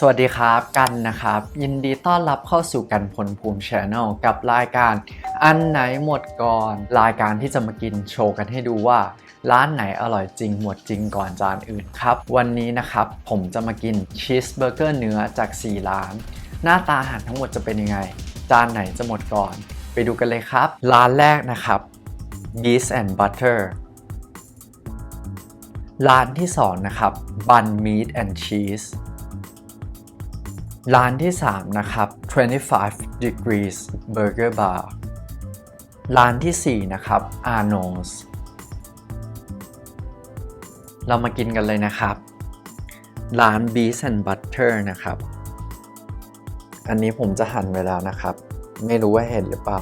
สวัสดีครับกันนะครับ ยินดีต้อนรับเข้าสู่กันพลภูมิชแนลกับรายการอันไหนหมดก่อน รายการที่จะมากินโชว์กันให้ดูว่า ร้านไหนอร่อยจริงหมดจริงก่อนจานอื่นครับ วันนี้นะครับผมจะมากินชีสเบอร์เกอร์เนื้อจาก 4 ร้าน หน้าตาอาหารทั้งหมดจะเป็นยังไง จานไหนจะหมดก่อน ไปดูกันเลยครับ ร้านแรกนะครับ Yeast and Butter ร้านที่2นะครับ Bun Meat and Cheese ร้านที่ 3 นะครับ 25 degrees burger bar ร้านที่ 4 นะครับ Arno's เรามากินกันเลยนะครับ ร้าน Beef and Butter นะครับ อันนี้ผมจะหั่นไว้แล้วนะครับ ไม่รู้ว่าเห็นหรือเปล่า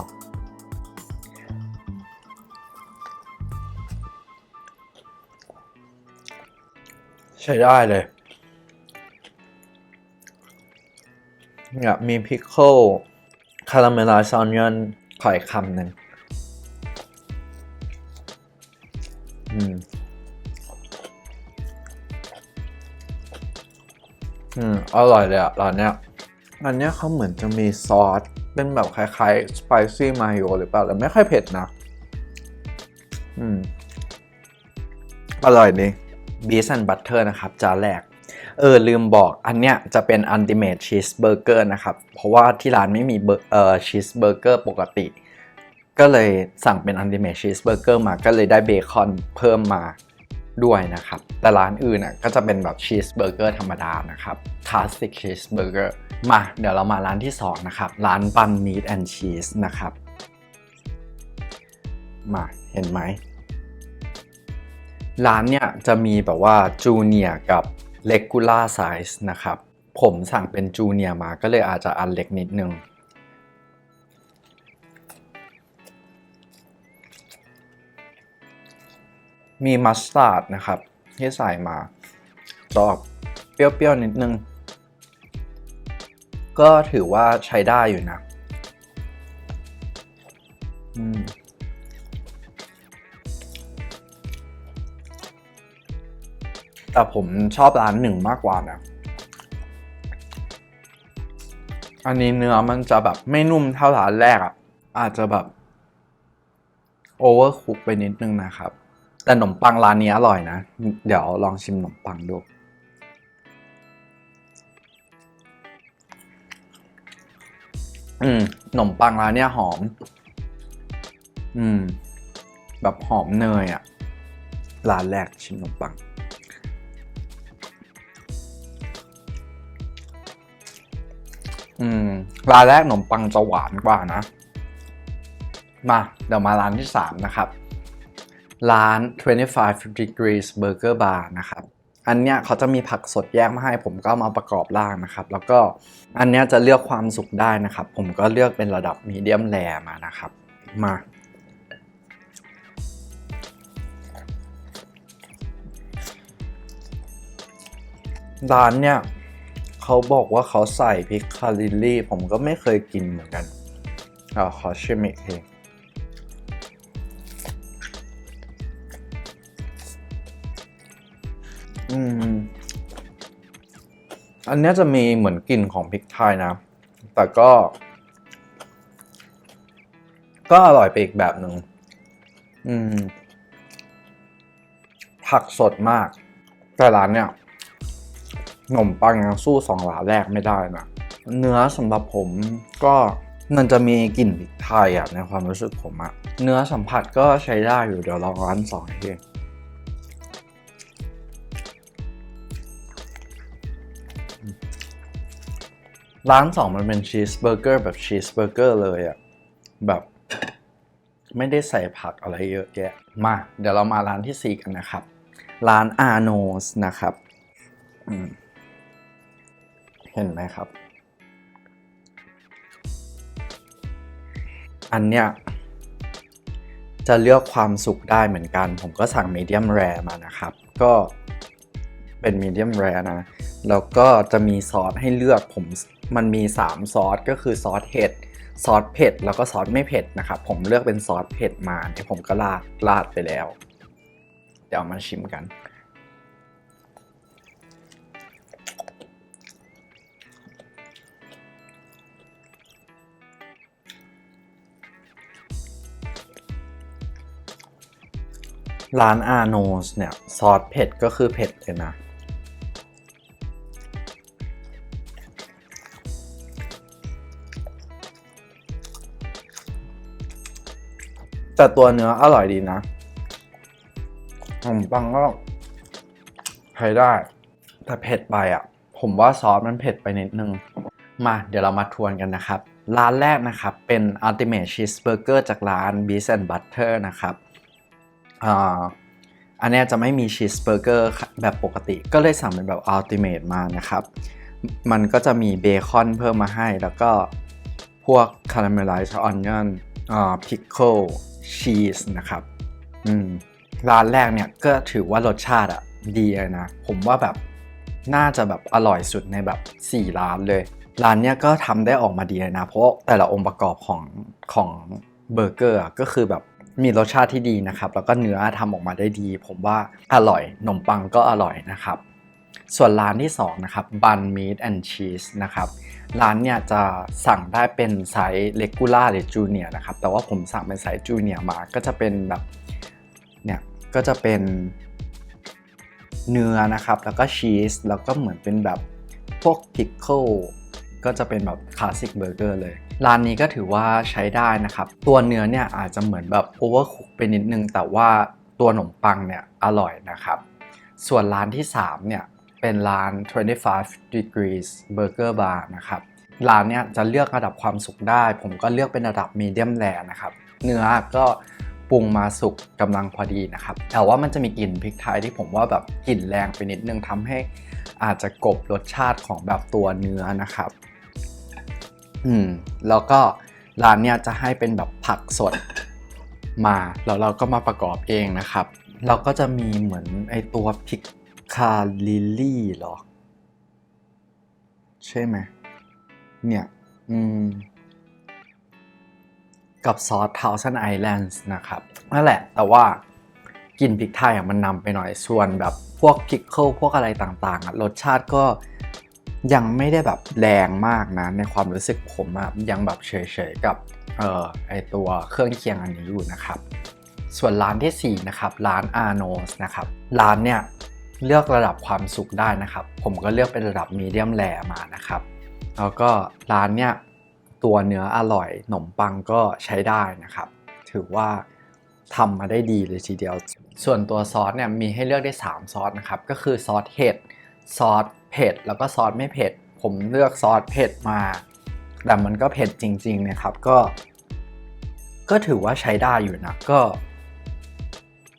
ใช้ได้เลย เนี่ยมีพิคเคิลคาราเมลไลซ์ออนยอนขอยคำหนึ่งอืม อืม อร่อยเลยอะร้านเนี้ยอันเนี้ยเขาเหมือนจะมีซอส เป็นแบบคล้ายๆสไปซี่มาโยหรือเปล่าแต่ไม่ค่อยเผ็ดนะ อืม อร่อยดีบีสันบัตเตอร์นะครับจานแรก เออลืมบอกอันเนี้ยจะเป็นอันติเม e ชีสเบอร์เกอร์นะครับ เพราะว่าที่ร้านไม่มีเบอร์เอ่อชีสเบอร์เกอร์ปกติ ก็เลยสั่งเป็นอันติเม e ชีสเบอร์เกอร์มาก็เลยได้เบคอนเพิ่มมาด้วยนะครับ แต่ร้านอื่นอะก็จะเป็นแบบชีสเบอร์เกอร์ธรรมดานะครับคลาสสิกชีสเบอร์เกอร์มาเดี๋ยวเรามาร้านที่ 2 นะครับ ร้านปันมีทแอนด์ชีสนะครับ มาเห็นไหม ร้านเนี่ยจะมีแบบว่าจูเนียกับ เลกูล่าไซส์นะครับ ผมสั่งเป็นจูเนียมาก็เลยอาจจะอันเล็กนิดนึง มีมัสตาร์ดนะครับ ที่ใส่มาจอบเปรี้ยวๆนิดนึง ก็ถือว่าใช้ได้อยู่นะ อืม แต่ผมชอบร้านหนึ่งมากกว่านะ อันนี้เนื้อมันจะแบบไม่นุ่มเท่าร้านแรกอะ่ะ อาจจะแบบโอเวอร์คุกไปนิดนึงนะครับ แต่ขนมปังร้านนี้อร่อยนะ เดี๋ยวลองชิมขนมปังดูอืมขนมปังร้านเนี้ยหอม อืม แบบหอมเนยอะ่ะ ร้านแรกชิมขนมปัง อืมร้านแรกขนมปังจะหวานกว่านะ มาเดี๋ยวมาร้านที่ 3 นะครับ ร้าน 25 degrees burger bar นะครับ อันเนี้ยเขาจะมีผักสดแยกมาให้ ผมก็มาประกอบร่างนะครับ แล้วก็อันเนี้ยจะเลือกความสุกได้นะครับ ผมก็เลือกเป็นระดับมีเดียมแรมานะครับ มาร้านเนี่ย เขาบอกว่าเขาใส่พริกคาริลลี่ ผมก็ไม่เคยกินเหมือนกันเอาขอชิมอีกทีอืม อันนี้จะมีเหมือนกลิ่นของพริกไทยนะ แต่ก็ ก็อร่อยไปอีกแบบหนึ่งอืม ผักสดมาก แต่ร้านเนี่ย ขนมปังสู้สองร้านแรกไม่ได้นะ เนื้อสำหรับผมก็มันจะมีกลิ่นพริกไทยอะในความรู้สึกผมอะเนื้อสัมผัสก็ใช้ได้อยู่เดี๋ยวลองร้านสองทีร้านสองมันเป็นชีสเบอร์เกอร์แบบชีสเบอร์เกอร์เลยอะแบบไม่ได้ใส่ผักอะไรเยอะแยะ มา เดี๋ยวเรามาร้านที่ 4 กันนะครับ ร้านอาโนสนะครับ อืม เห็นไหมครับ อันเนี้ยจะเลือกความสุกได้เหมือนกัน ผมก็สั่งมีเดียมแรมานะครับ ก็เป็นมีเดียมแรนะ แล้วก็จะมีซอสให้เลือกผมมันมี 3 ซอสก็คือซอสเห็ดซอสเผ็ดแล้วก็ซอสไม่เผ็ดนะครับ ผมเลือกเป็นซอสเผ็ดมาเดี๋ยวผมก็ราดราดไปแล้ว เดี๋ยวมาชิมกัน ร้านอาโนสเนี่ย ซอสเผ็ดก็คือเผ็ดเลยนะ แต่ตัวเนื้ออร่อยดีนะขนมปังก็ใช้ได้ แต่เผ็ดไปอะ ผมว่าซอสมันเผ็ดไปนิดนึง มาเดี๋ยวเรามาทวนกันนะครับ ร้านแรกนะครับ เป็น Ultimate Cheeseburger จากร้าน Beast and Butter นะครับ อันนี้จะไม่มีชีสเบอร์เกอร์แบบปกติ ก็เลยสั่งเป็นแบบ Ultimate มานะครับ มันก็จะมีเบคอนเพิ่มมาให้ แล้วก็พวก caramelized onion อ่า pickle cheese นะครับร้านแรกเนี่ยก็ถือว่ารสชาติอะดีนะ ผมว่าแบบน่าจะแบบอร่อยสุดในแบบ 4 ร้านเลย ร้านเนี้ยก็ทำได้ออกมาดีนะ เพราะแต่ละองค์ประกอบของของเบอร์เกอร์ก็คือแบบ มีรสชาติที่ดีนะครับ แล้วก็เนื้อทำออกมาได้ดี ผมว่าอร่อยขนมปังก็อร่อยนะครับ ส่วนร้านที่2นะครับ Bun Meat and Cheese นะครับร้านเนี่ยจะสั่งได้เป็นไซส์เลกูล่าหรือจูเนียนะครับ แต่ว่าผมสั่งเป็นไซส์จูเนียมาก็จะเป็นแบบเนี่ยก็จะเป็นเนื้อนะครับ แล้วก็ชีสแล้วก็เหมือนเป็นแบบพวกพิ c เกิล ก็จะเป็นแบบคลาสสิกเบอร์เกอร์เลย ร้านนี้ก็ถือว่าใช้ได้นะครับ ตัวเนื้อเนี่ยอาจจะเหมือนแบบโอเวอร์คุกไปนิดนึง แต่ว่าตัวขนมปังเนี่ยอร่อยนะครับ ส่วนร้านที่ 3 เนี่ย เป็นร้าน 25 degrees burger bar นะครับ ร้านเนี่ยจะเลือกระดับความสุกได้ ผมก็เลือกเป็นระดับ medium rare นะครับ เนื้อก็ปรุงมาสุกกำลังพอดีนะครับ แต่ว่ามันจะมีกลิ่นพริกไทยที่ผมว่าแบบกลิ่นแรงไปนิดนึงทำให้อาจจะกบรสชาติของแบบตัวเนื้อนะครับ อืมแล้วก็ร้านเนี่ยจะให้เป็นแบบผักสดมาแล้วเราก็มาประกอบเองนะครับ เราก็จะมีเหมือนไอตัวพิกคาลิลี่หรอ ใช่ไหมเนี่ยอืมกับซอส Thousand Islands นะครับ นั่นแหละแต่ว่ากลิ่นพริกไทยอะมันนำไปหน่อยส่วนแบบพวกพิกเกิลพวกอะไรต่างๆอะรสชาติก็ ยังไม่ได้แบบแรงมากนะ ในความรู้สึกผมอะยังแบบเฉยๆกับเอ่อไอตัวเครื่องเคียงอันนี้อยู่นะครับ ส่วนร้านทีสี่4 นะครับ ร้าน Arno's นะครับ ร้านเนี่ยเลือกระดับความสุขได้นะครับ ผมก็เลือกเป็นระดับมีเดียมแ e มานะครับ แล้วก็ร้านเนี่ยตัวเนื้ออร่อยขนมปังก็ใช้ได้นะครับ ถือว่าทำมาได้ดีเลยทีเดียว ส่วนตัวซอสเนี่ยมีให้เลือกได้ 3 ซอสนะครับ ก็คือซอสเห็ด ซอส เผ็ดแล้วก็ซอสไม่เผ็ด ผมเลือกซอสเผ็ดมา แต่มันก็เผ็ดจริง ๆ นะครับ ก็ ก็ถือว่าใช้ได้อยู่นะ ก็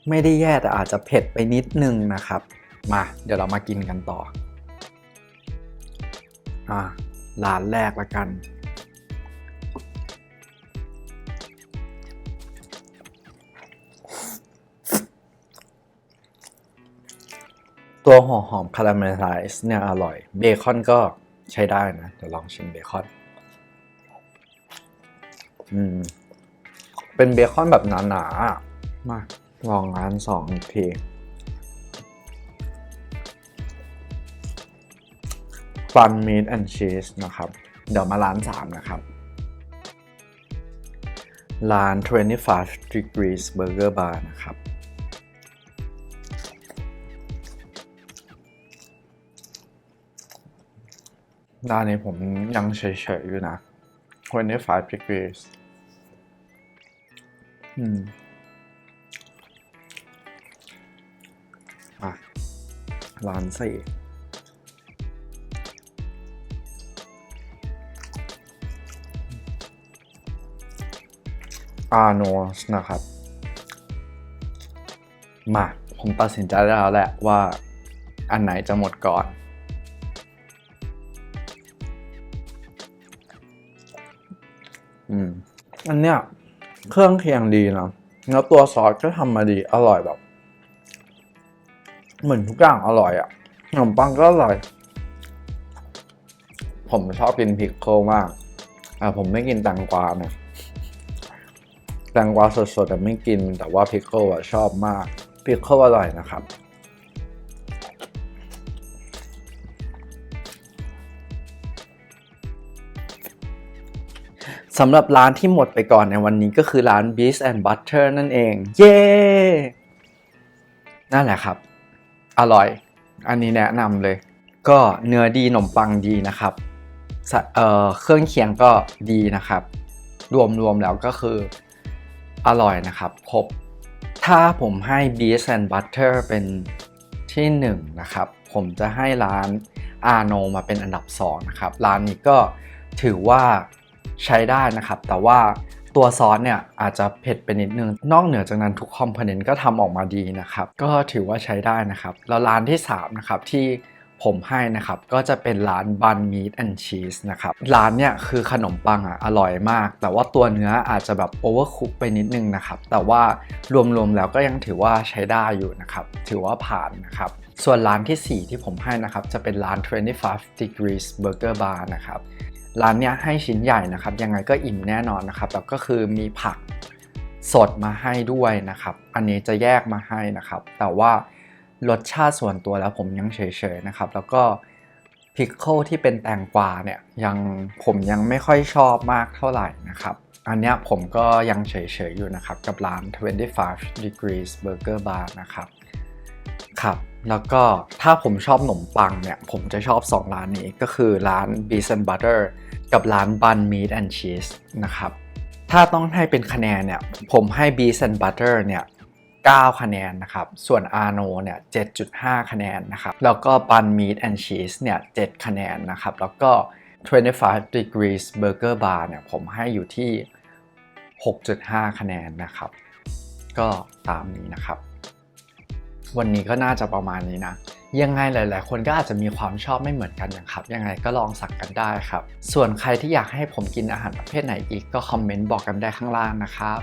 ไม่ได้แย่แต่อาจจะเผ็ดไปนิดนึงนะครับ มา เดี๋ยวเรามากินกันต่อ อ่าร้านแรกละกัน ตัวหัวหอมคาราเมลไลซ์เนี่ยอร่อย เบคอนก็ใช้ได้นะ เดี๋ยวลองชิมเบคอน อืม เป็นเบคอนแบบหนาๆ มา ลองร้านสองอีกที ฟันมีดแอนชีสนะครับ เดี๋ยวมาร้านสามนะครับ ร้าน 25 degrees burger bar นะครับ ร้านนี้ผมยังเฉยๆอยู่นะ 25 degrees อืมอะร้านสี่อาโนสนะครับ มา ผมตัดสินใจได้แล้วแหละว่าอันไหนจะหมดก่อน อันเนี้ยเครื่องเคียงดีนะแล้วตัวซอสก็ทำมาดีอร่อยแบบ เหมือนทุกอย่างอร่อยอะ่ะขนมปังก็อร่อย ผมชอบกินพิกเกิลมาก อ่าผมไม่กินแตงกวานะแตงกวาสดๆแต่ไม่กินแต่ว่าพิกเกิลอะชอบมากพิกเกิลอร่อยนะครับ สำหรับร้านที่หมดไปก่อนในวันนี้ก็คือร้าน Beast and Butter นั่นเอง เย้ นั่นแหละครับ อร่อย อันนี้แนะนำเลย ก็เนื้อดีขนมปังดีนะครับเเครื่องเคียงก็ดีนะครับ รวมๆแล้วก็คืออร่อยนะครับ ครบ ถ้าผมให้ b e e and Butter เป็นที่หนึ่งนะครับ ผมจะให้ร้านอาโนมาเป็นอันดับ 2 นะครับ ร้านนี้ก็ถือว่า ใช้ได้นะครับ แต่ว่าตัวซอสเนี่ยอาจจะเผ็ดไปนิดนึง นอกเหนือจากนั้นทุกคอมโพเนนต์ก็ทำออกมาดีนะครับ ก็ถือว่าใช้ได้นะครับ แล้วร้านที่ 3 นะครับที่ผมให้นะครับ ก็จะเป็นร้านบันมีทแอนชีสนะครับ ร้านเนี่ยคือขนมปังอะอร่อยมาก แต่ว่าตัวเนื้ออาจจะแบบโอเวอร์คุกไปนิดนึงนะครับ แต่ว่ารวมๆแล้วก็ยังถือว่าใช้ได้อยู่นะครับ ถือว่าผ่านนะครับ ส่วนร้านทีสี่4 ที่ผมให้นะครับ จะเป็นร้าน 25 degrees burger bar นะครับ ร้านเนี้ยให้ชิ้นใหญ่นะครับ ยังไงก็อิ่มแน่นอนนะครับแล้วก็คือมีผักสดมาให้ด้วยนะครับ อันนี้จะแยกมาให้นะครับ แต่ว่ารสชาติส่วนตัวแล้วผมยังเฉยๆนะครับ แล้วก็พิคเกิลที่เป็นแตงกวาเนี่ยยังผมยังไม่ค่อยชอบมากเท่าไหร่นะครับ อันเนี้ยผมก็ยังเฉยๆอยู่นะครับ กับร้าน 25 degrees burger bar นะครับ ครับ แล้วก็ถ้าผมชอบขนมปังเนี่ย ผมจะชอบ 2 ร้านนี้ก็คือร้าน b e e and Butter กับร้าน Bun Meat and Cheese นะครับ ถ้าต้องให้เป็นคะแนนเนี่ย ผมให้ b e e and Butter เนี่ย 9 คะแนนนะครับ ส่วน Arno เนี่ย 7.5 คะแนนนะครับ แล้วก็ Bun Meat and Cheese เนี่ย 7 คะแนนนะครับ แล้วก็ 25 degrees burger bar เนี่ย ผมให้อยู่ที่ 6.5 คะแนนนะครับ ก็ตามนี้นะครับ วันนี้ก็น่าจะประมาณนี้นะ ยังไงหลาย ๆ คนก็อาจจะมีความชอบไม่เหมือนกันนะครับ ยังไงก็ลองสั่งกันได้ครับ ส่วนใครที่อยากให้ผมกินอาหารประเภทไหนอีกก็คอมเมนต์บอกกันได้ข้างล่างนะครับ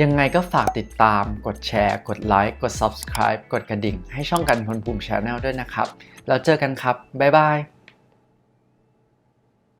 ยังไงก็ฝากติดตาม กดแชร์ กดไลค์ กด subscribe กดกระดิ่ง ให้ช่องกันพลภูมิชาแนลด้วยนะครับ แล้วเจอกันครับ บ๊ายบาย